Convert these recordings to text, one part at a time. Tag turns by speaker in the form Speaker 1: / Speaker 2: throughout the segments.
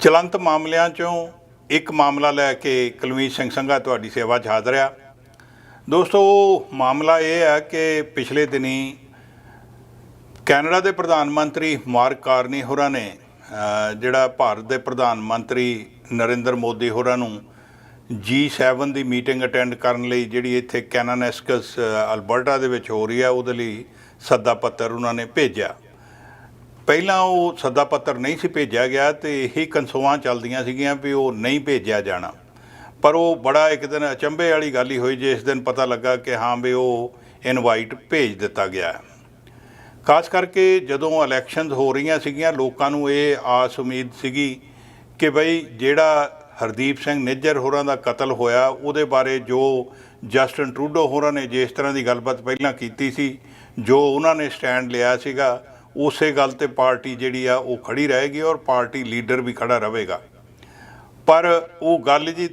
Speaker 1: ਚਲੰਤ ਮਾਮਲਿਆਂ ਚੋਂ ਇੱਕ ਮਾਮਲਾ ਲੈ ਕੇ ਕੁਲਵੀਰ ਸਿੰਘ ਸੰਘਾ ਤੁਹਾਡੀ ਸੇਵਾ 'ਚ ਹਾਜ਼ਰ ਆ। ਦੋਸਤੋ, ਮਾਮਲਾ ਇਹ ਹੈ ਕਿ ਪਿਛਲੇ ਦਿਨੀ ਕੈਨੇਡਾ ਦੇ ਪ੍ਰਧਾਨ ਮੰਤਰੀ ਮਾਰਕ ਕਾਰਨੀ ਹੋਰਾਂ ਨੇ ਜਿਹੜਾ ਭਾਰਤ ਦੇ ਪ੍ਰਧਾਨ ਮੰਤਰੀ ਨਰਿੰਦਰ ਮੋਦੀ ਹੋਰਾਂ ਨੂੰ G7 ਦੀ ਮੀਟਿੰਗ ਅਟੈਂਡ ਕਰਨ ਲਈ ਜਿਹੜੀ ਇੱਥੇ ਕੈਨਾਨੈਸਕਸ ਅਲਬਰਟਾ ਦੇ ਵਿੱਚ ਹੋ ਰਹੀ ਹੈ ਉਹਦੇ ਲਈ ਸੱਦਾ ਪੱਤਰ ਉਹਨਾਂ ਨੇ ਭੇਜਿਆ। ਪਹਿਲਾਂ ਉਹ ਸੱਦਾ ਪੱਤਰ ਨਹੀਂ ਸੀ ਭੇਜਿਆ ਗਿਆ ਤੇ ਇਹੀ ਕਨਸੋਆਂ ਚੱਲਦੀਆਂ ਸੀਗੀਆਂ ਵੀ ਉਹ ਨਹੀਂ ਭੇਜਿਆ ਜਾਣਾ। ਪਰ ਉਹ ਬੜਾ ਇੱਕ ਦਿਨ ਅਚੰਭੇ ਵਾਲੀ ਗੱਲ ਹੀ ਹੋਈ, ਜਿਸ ਦਿਨ ਪਤਾ ਲੱਗਾ ਕਿ ਹਾਂ ਵੀ ਉਹ ਇਨਵਾਈਟ ਭੇਜ ਦਿੱਤਾ ਗਿਆ ਹੈ। ਖਾਸ ਕਰਕੇ ਜਦੋਂ ਇਲੈਕਸ਼ਨਸ ਹੋ ਰਹੀਆਂ ਸੀਗੀਆਂ, ਲੋਕਾਂ ਨੂੰ ਇਹ ਆਸ ਉਮੀਦ ਸੀਗੀ ਕਿ ਬਈ ਜਿਹੜਾ ਹਰਦੀਪ ਸਿੰਘ ਨਿੱਜਰ ਹੋਰਾਂ ਦਾ ਕਤਲ ਹੋਇਆ, ਉਹਦੇ ਬਾਰੇ ਜੋ ਜਸਟਨ ਟਰੂਡੋ ਹੋਰਾਂ ਨੇ ਜਿਸ ਤਰ੍ਹਾਂ ਦੀ ਗੱਲਬਾਤ ਪਹਿਲਾਂ ਕੀਤੀ ਸੀ, ਜੋ ਉਹਨਾਂ ਨੇ ਸਟੈਂਡ ਲਿਆ ਸੀਗਾ ਉਸੇ ਗੱਲ ਤੇ ਪਾਰਟੀ ਜਿਹੜੀ ਆ ਉਹ ਖੜੀ ਰਹੇਗੀ ਔਰ ਪਾਰਟੀ ਲੀਡਰ ਵੀ ਖੜਾ ਰਹੇਗਾ। ਪਰ ਉਹ ਗੱਲ ਜੀ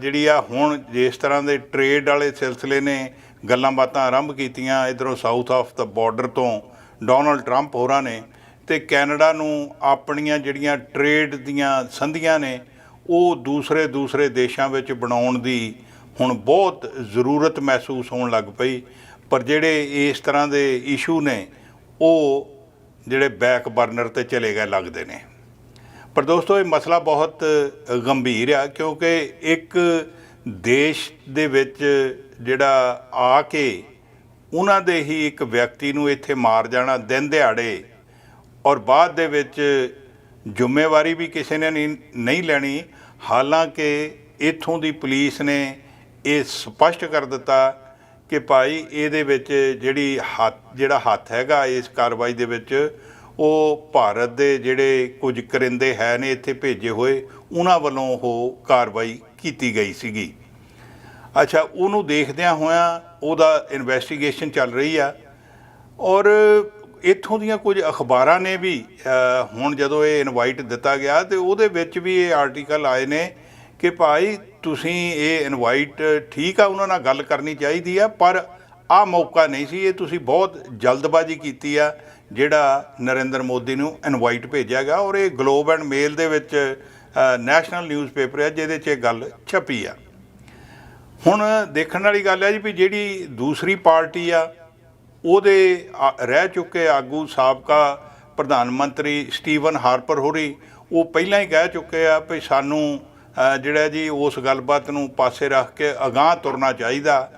Speaker 1: ਜਿਹੜੀ ਆ ਹੁਣ ਜਿਸ ਤਰ੍ਹਾਂ ਦੇ ਟ੍ਰੇਡ ਵਾਲੇ ਸਿਲਸਿਲੇ ਨੇ ਗੱਲਾਂ ਬਾਤਾਂ ਆਰੰਭ ਕੀਤੀਆਂ, ਇਧਰੋਂ ਸਾਊਥ ਆਫ ਦਾ ਬਾਰਡਰ ਤੋਂ ਡੋਨਲਡ ਟਰੰਪ ਹੋਰਾਂ ਨੇ ਤੇ ਕੈਨੇਡਾ ਨੂੰ ਆਪਣੀਆਂ ਜਿਹੜੀਆਂ ਟ੍ਰੇਡ ਦੀਆਂ ਸੰਧੀਆਂ ਨੇ, ਉਹ ਦੂਸਰੇ ਦੂਸਰੇ ਦੇਸ਼ਾਂ ਵਿੱਚ ਬਣਾਉਣ ਦੀ ਹੁਣ ਬਹੁਤ ਜ਼ਰੂਰਤ ਮਹਿਸੂਸ ਹੋਣ ਲੱਗ ਪਈ। ਪਰ ਜਿਹੜੇ ਇਸ ਤਰ੍ਹਾਂ ਦੇ ਇਸ਼ੂ ਨੇ ਉਹ ਜਿਹੜੇ ਬੈਕ ਬਰਨਰ ਤੇ ਚਲੇ ਗਏ ਲੱਗਦੇ ਨੇ। ਪਰ ਦੋਸਤੋ, ਇਹ ਮਸਲਾ ਬਹੁਤ ਗੰਭੀਰ ਆ, ਕਿਉਂਕਿ ਇੱਕ ਦੇਸ਼ ਦੇ ਵਿੱਚ ਜਿਹੜਾ ਆ ਕੇ ਉਹਨਾਂ ਦੇ ਹੀ ਇੱਕ ਵਿਅਕਤੀ ਨੂੰ ਇੱਥੇ ਮਾਰ ਜਾਣਾ ਦਿਨ ਦਿਹਾੜੇ ਔਰ ਬਾਅਦ ਦੇ ਵਿੱਚ ਜ਼ਿੰਮੇਵਾਰੀ ਵੀ ਕਿਸੇ ਨੇ ਨਹੀਂ ਨਹੀਂ ਲੈਣੀ। ਹਾਲਾਂਕਿ ਇਥੋਂ ਦੀ ਪੁਲਿਸ ਨੇ ਇਹ ਸਪਸ਼ਟ ਕਰ ਦਿੱਤਾ ਕਿ ਭਾਈ ਇਹਦੇ ਵਿੱਚ ਜਿਹੜੀ ਹੱਥ, ਜਿਹੜਾ ਹੱਥ ਹੈਗਾ ਇਸ ਕਾਰਵਾਈ ਦੇ ਵਿੱਚ, ਉਹ ਭਾਰਤ ਦੇ ਜਿਹੜੇ ਕੁਝ ਕਰਿੰਦੇ ਹੈ ਨੇ ਇੱਥੇ ਭੇਜੇ ਹੋਏ, ਉਹਨਾਂ ਵੱਲੋਂ ਉਹ ਕਾਰਵਾਈ ਕੀਤੀ ਗਈ ਸੀਗੀ। ਅੱਛਾ, ਉਹਨੂੰ ਦੇਖਦਿਆਂ ਹੋਇਆਂ ਉਹਦਾ ਇਨਵੈਸਟੀਗੇਸ਼ਨ ਚੱਲ ਰਹੀ ਆ। ਔਰ ਇੱਥੋਂ ਦੀਆਂ ਕੁਝ ਅਖਬਾਰਾਂ ਨੇ ਵੀ ਹੁਣ ਜਦੋਂ ਇਹ ਇਨਵਾਈਟ ਦਿੱਤਾ ਗਿਆ ਤੇ ਉਹਦੇ ਵਿੱਚ ਵੀ ਇਹ ਆਰਟੀਕਲ ਆਏ ਨੇ ਕਿ ਭਾਈ ਤੁਸੀਂ ਇਹ ਇਨਵਾਈਟ ਠੀਕ ਆ, ਉਹਨਾਂ ਨਾਲ ਗੱਲ ਕਰਨੀ ਚਾਹੀਦੀ ਆ, ਪਰ ਆ ਮੌਕਾ ਨਹੀਂ ਸੀ, ਇਹ ਤੁਸੀਂ ਬਹੁਤ ਜਲਦਬਾਜ਼ੀ ਕੀਤੀ ਆ, ਜਿਹੜਾ ਨਰਿੰਦਰ ਮੋਦੀ ਨੂੰ ਇਨਵਾਈਟ ਭੇਜਿਆ ਗਿਆ, ਔਰ ਇਹ ਗਲੋਬ ਐਂਡ ਮੇਲ ਦੇ ਵਿੱਚ ਨੈਸ਼ਨਲ ਨਿਊਜ਼ਪੇਪਰ ਹੈ ਜਿਹਦੇ 'ਚ ਇਹ ਗੱਲ ਛਪੀ ਆ। ਹੁਣ ਦੇਖਣ ਵਾਲੀ ਗੱਲ ਹੈ ਜੀ ਵੀ ਜਿਹੜੀ ਦੂਸਰੀ ਪਾਰਟੀ ਆ, ਉਹਦੇ ਆ- ਰਹਿ ਚੁੱਕੇ ਆਗੂ ਸਾਬਕਾ ਪ੍ਰਧਾਨ ਮੰਤਰੀ ਸਟੀਵਨ ਹਾਰਪਰ ਹੋਰੀ, ਉਹ ਪਹਿਲਾਂ ਹੀ ਕਹਿ ਚੁੱਕੇ ਆ ਵੀ ਸਾਨੂੰ ਜਿਹੜਾ ਜੀ ਉਸ ਗੱਲਬਾਤ ਨੂੰ ਪਾਸੇ ਰੱਖ ਕੇ ਅਗਾਹ ਤੁਰਨਾ ਚਾਹੀਦਾ।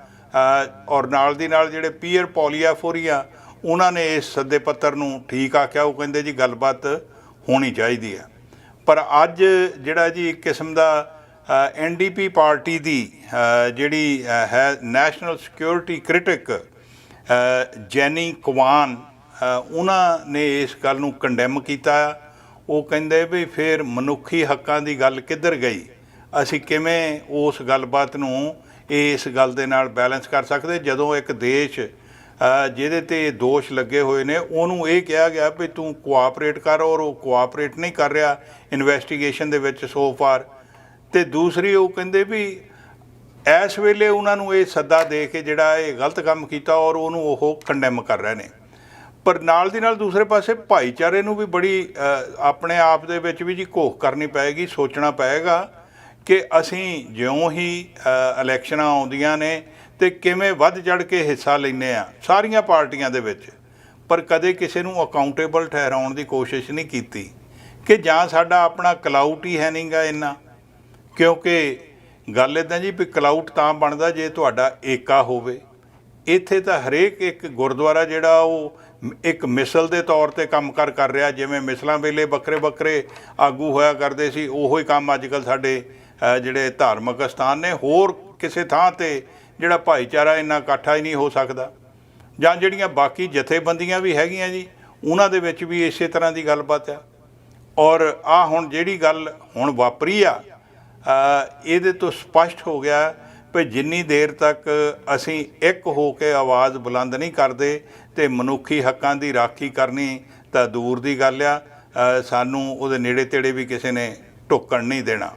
Speaker 1: ਔਰ ਨਾਲ ਦੀ ਨਾਲ ਜਿਹੜੇ ਪੀਅਰ ਪੋਲੀਆਫੋਰੀਆ, ਉਹਨਾਂ ਨੇ ਇਸ ਸੱਦੇ ਪੱਤਰ ਨੂੰ ਠੀਕ ਆਖਿਆ। ਉਹ ਕਹਿੰਦੇ ਜੀ ਗੱਲਬਾਤ ਹੋਣੀ ਚਾਹੀਦੀ ਹੈ। ਪਰ ਅੱਜ ਜਿਹੜਾ ਜੀ ਇੱਕ ਕਿਸਮ ਦਾ ਐਨਡੀਪੀ ਪਾਰਟੀ ਦੀ ਜਿਹੜੀ ਹੈ national security critic Jenny Kwan ਉਹਨਾਂ ਨੇ ਇਸ ਗੱਲ ਨੂੰ ਕੰਡੈਮ ਕੀਤਾ। ਉਹ ਕਹਿੰਦੇ ਵੀ ਫਿਰ ਮਨੁੱਖੀ ਹੱਕਾਂ ਦੀ ਗੱਲ ਕਿੱਧਰ ਗਈ? ਅਸੀਂ ਕਿਵੇਂ ਉਸ ਗੱਲਬਾਤ ਨੂੰ ਇਸ ਗੱਲ ਦੇ ਨਾਲ ਬੈਲੈਂਸ ਕਰ ਸਕਦੇ? ਜਦੋਂ ਇੱਕ ਦੇਸ਼ ਜਿਹਦੇ ਤੇ ਦੋਸ਼ ਲੱਗੇ ਹੋਏ ਨੇ, ਉਹਨੂੰ ਇਹ ਕਿਹਾ ਗਿਆ ਵੀ ਤੂੰ ਕੋਆਪਰੇਟ ਕਰ ਔਰ ਉਹ ਕੋਆਪਰੇਟ ਨਹੀਂ ਕਰ ਰਿਹਾ ਇਨਵੈਸਟੀਗੇਸ਼ਨ ਦੇ ਵਿੱਚ ਸੋ ਫਾਰ ਤੇ ਦੂਸਰੀ ਉਹ ਕਹਿੰਦੇ ਵੀ ਇਸ ਵੇਲੇ ਉਹਨਾਂ ਨੂੰ ਇਹ ਸੱਦਾ ਦੇ ਕੇ ਜਿਹੜਾ ਇਹ ਗਲਤ ਕੰਮ ਕੀਤਾ ਔਰ ਉਹਨੂੰ ਉਹ ਕੰਡੈਮ ਕਰ ਰਹੇ ਨੇ। ਪਰ ਨਾਲ ਦੀ ਨਾਲ ਦੂਸਰੇ ਪਾਸੇ ਭਾਈਚਾਰੇ ਨੂੰ ਵੀ ਬੜੀ ਆਪਣੇ ਆਪ ਦੇ ਵਿੱਚ ਵੀ ਜੀ ਘੋਖ ਕਰਨੀ ਪਏਗੀ, ਸੋਚਣਾ ਪਏਗਾ ਕਿ ਅਸੀਂ ਜਿਉਂ ਹੀ ਇਲੈਕਸ਼ਨਾਂ ਆਉਂਦੀਆਂ ਨੇ ਤੇ ਕਿਵੇਂ ਵੱਧ ਚੜ ਕੇ ਹਿੱਸਾ ਲੈਂਦੇ ਆ ਸਾਰੀਆਂ ਪਾਰਟੀਆਂ ਦੇ ਵਿੱਚ। ਪਰ ਕਦੇ ਕਿਸੇ ਨੂੰ ਅਕਾਊਂਟੇਬਲ ਠਹਿਰਾਉਣ ਦੀ ਕੋਸ਼ਿਸ਼ ਨਹੀਂ ਕੀਤੀ ਕਿ ਜਾਂ ਸਾਡਾ ਆਪਣਾ ਕਲਾਊਟ ਹੀ ਹੈ ਨਹੀਂਗਾ ਇੰਨਾ। ਕਿਉਂਕਿ ਗੱਲ ਇਦਾਂ ਜੀ ਵੀ ਕਲਾਊਟ ਤਾਂ ਬਣਦਾ ਜੇ ਤੁਹਾਡਾ ਏਕਾ ਹੋਵੇ। ਇੱਥੇ ਤਾਂ ਹਰੇਕ ਇੱਕ ਗੁਰਦੁਆਰਾ ਜਿਹੜਾ ਉਹ ਇੱਕ ਮਿਸਲ ਦੇ ਤੌਰ ਤੇ ਕੰਮ ਕਰ ਕਰ ਰਿਹਾ, ਜਿਵੇਂ ਮਿਸਲਾਂ ਵੇਲੇ ਵੱਖਰੇ ਵੱਖਰੇ ਆਗੂ ਹੋਇਆ ਕਰਦੇ ਸੀ, ਉਹੋ ਹੀ ਕੰਮ ਅੱਜਕੱਲ ਸਾਡੇ ਜਿਹੜੇ ਧਾਰਮਿਕ ਸਥਾਨ ਨੇ, ਹੋਰ ਕਿਸੇ ਥਾਂ ਤੇ ਜਿਹੜਾ ਭਾਈਚਾਰਾ ਇੰਨਾ ਇਕੱਠਾ ਹੀ ਨਹੀਂ ਹੋ ਸਕਦਾ। ਜਾਂ ਜਿਹੜੀਆਂ ਬਾਕੀ ਜਥੇਬੰਦੀਆਂ ਵੀ ਹੈਗੀਆਂ ਜੀ, ਉਹਨਾਂ ਦੇ ਵਿੱਚ ਵੀ ਇਸੇ ਤਰ੍ਹਾਂ ਦੀ ਗੱਲਬਾਤ ਆ। ਔਰ ਆ ਹੁਣ ਜਿਹੜੀ ਗੱਲ ਹੁਣ ਵਾਪਰੀ ਆ ਇਹਦੇ ਤੋਂ ਸਪਸ਼ਟ ਹੋ ਗਿਆ ਕਿ ਜਿੰਨੀ ਦੇਰ ਤੱਕ ਅਸੀਂ ਇੱਕ ਹੋ ਕੇ ਆਵਾਜ਼ ਬੁਲੰਦ ਨਹੀਂ ਕਰਦੇ ਤੇ ਮਨੁੱਖੀ ਹੱਕਾਂ ਦੀ ਰਾਖੀ ਕਰਨੀ ਤਾਂ ਦੂਰ ਦੀ ਗੱਲ ਆ। ਸਾਨੂੰ ਉਹਦੇ ਨੇੜੇ ਤੇੜੇ ਵੀ ਕਿਸੇ ਨੇ ਢੁੱਕਣ ਨਹੀਂ ਦੇਣਾ।